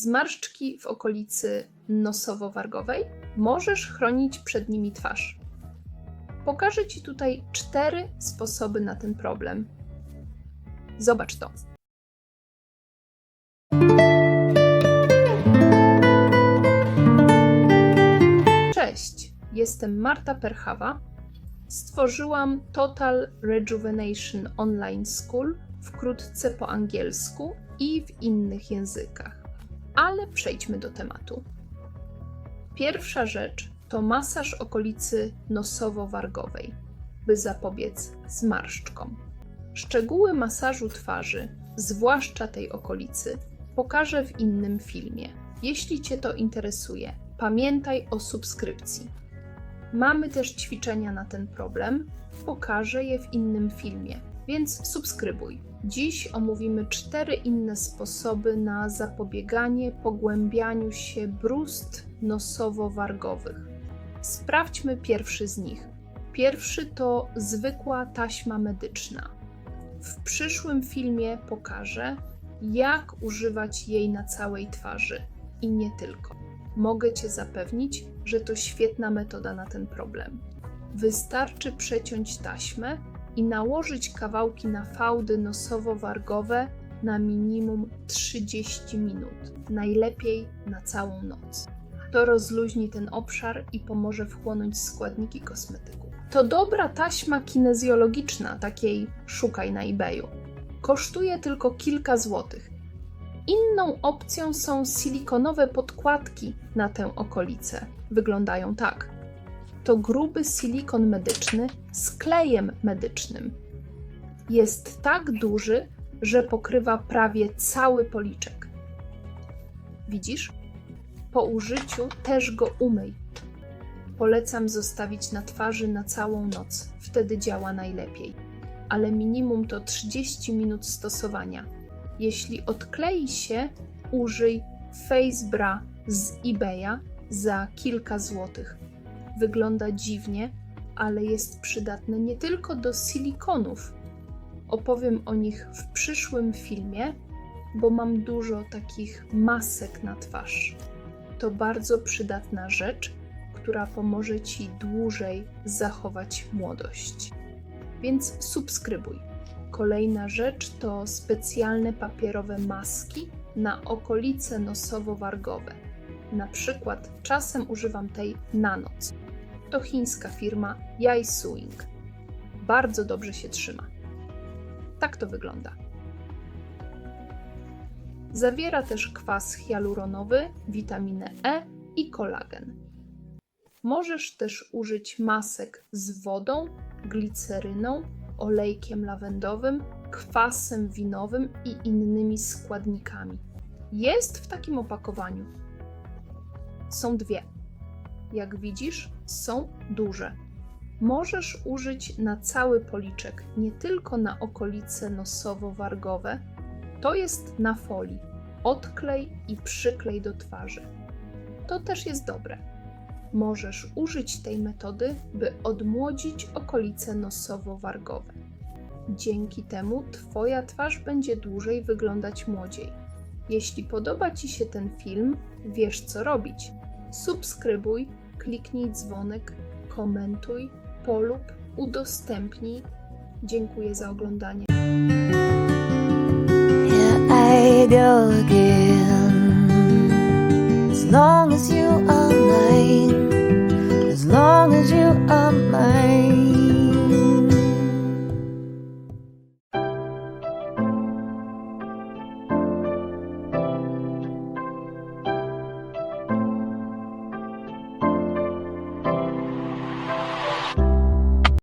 Zmarszczki w okolicy nosowo-wargowej możesz chronić przed nimi twarz. Pokażę Ci tutaj cztery sposoby na ten problem. Zobacz to. Cześć, jestem Marta Perchawa. Stworzyłam Total Rejuvenation Online School, wkrótce po angielsku i w innych językach. Ale przejdźmy do tematu. Pierwsza rzecz to masaż okolicy nosowo-wargowej, by zapobiec zmarszczkom. Szczegóły masażu twarzy, zwłaszcza tej okolicy, pokażę w innym filmie. Jeśli Cię to interesuje, pamiętaj o subskrypcji. Mamy też ćwiczenia na ten problem, pokażę je w innym filmie, więc subskrybuj. Dziś omówimy cztery inne sposoby na zapobieganie pogłębianiu się brust nosowo-wargowych. Sprawdźmy pierwszy z nich. Pierwszy to zwykła taśma medyczna. W przyszłym filmie pokażę, jak używać jej na całej twarzy i nie tylko. Mogę Cię zapewnić, że to świetna metoda na ten problem. Wystarczy przeciąć taśmę i nałożyć kawałki na fałdy nosowo-wargowe na minimum 30 minut, najlepiej na całą noc. To rozluźni ten obszar i pomoże wchłonąć składniki kosmetyku. To dobra taśma kinezjologiczna, takiej szukaj na eBayu. Kosztuje tylko kilka złotych. Inną opcją są silikonowe podkładki na tę okolicę. Wyglądają tak. To gruby silikon medyczny z klejem medycznym. Jest tak duży, że pokrywa prawie cały policzek. Widzisz? Po użyciu też go umyj. Polecam zostawić na twarzy na całą noc, wtedy działa najlepiej. Ale minimum to 30 minut stosowania. Jeśli odklei się, użyj Face Bra z eBaya za kilka złotych. Wygląda dziwnie, ale jest przydatne nie tylko do silikonów. Opowiem o nich w przyszłym filmie, bo mam dużo takich masek na twarz. To bardzo przydatna rzecz, która pomoże Ci dłużej zachować młodość. Więc subskrybuj. Kolejna rzecz to specjalne papierowe maski na okolice nosowo-wargowe. Na przykład czasem używam tej na noc. To chińska firma Yai Suing. Bardzo dobrze się trzyma. Tak to wygląda. Zawiera też kwas hialuronowy, witaminę E i kolagen. Możesz też użyć masek z wodą, gliceryną, olejkiem lawendowym, kwasem winowym i innymi składnikami. Jest w takim opakowaniu. Są dwie. Jak widzisz, są duże. Możesz użyć na cały policzek, nie tylko na okolice nosowo-wargowe. To jest na folii. Odklej i przyklej do twarzy. To też jest dobre. Możesz użyć tej metody, by odmłodzić okolice nosowo-wargowe. Dzięki temu Twoja twarz będzie dłużej wyglądać młodziej. Jeśli podoba Ci się ten film, wiesz co robić. Subskrybuj, kliknij dzwonek, komentuj, polub, udostępnij. Dziękuję za oglądanie. Here I go again. As long as you